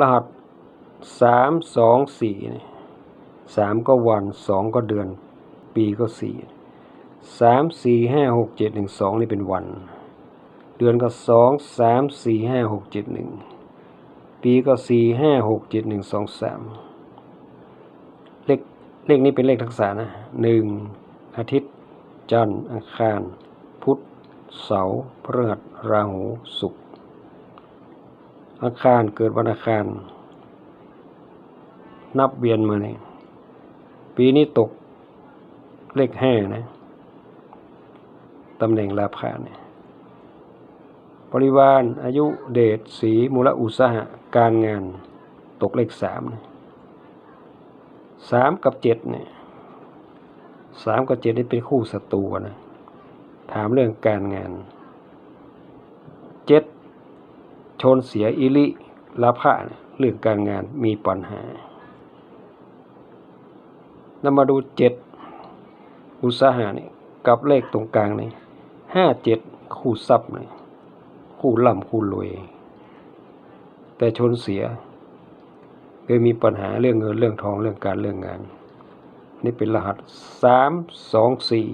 รหัสสามสองสี่สามก็วันสองก็เดือน ปีก็สี่สามสี่ห้าหกเจ็ดหนึ่งสองนี่เป็นวัน เดือนก็สองสามสี่ห้าหกเจ็ดหนึ่งปีก็สี่ห้าหกเจ็ดหนึ่งสองสามเลขเลขนี้เป็นเลขทักษะนะหนึ่งอาทิตย์ จันทร์อังคาร พุธเสาร์พฤหัสราหูศุกร์ อังคารเกิดวันอังคาร นับเวียนมาเนี่ยปีนี้ตกเลขห้านะตำแหน่งลาภาเนี่ยบริวารอายุเดชสีมูลอุตสาหะการงานตกเลขสามนะสามกับเจ็ดเนี่ยสามกับเจ็ดนี่เป็นคู่ศัตรูนะ ถามเรื่องการงานเจ็ด ชนเสียอิลิลาภะเนี่ยเรื่องการงานมีปัญหานำมาดูเจ็ดอุตสาหะนี่กับเลขตรงกลางนี่ห้าเจ็ดคู่ทรัพย์นี่คู่ล่ำคู่รวย แต่ชนเสียเคยมีปัญหาเรื่องเงินเรื่องทองเรื่องการเรื่องงาน นี่เป็นรหัสสามสองสี่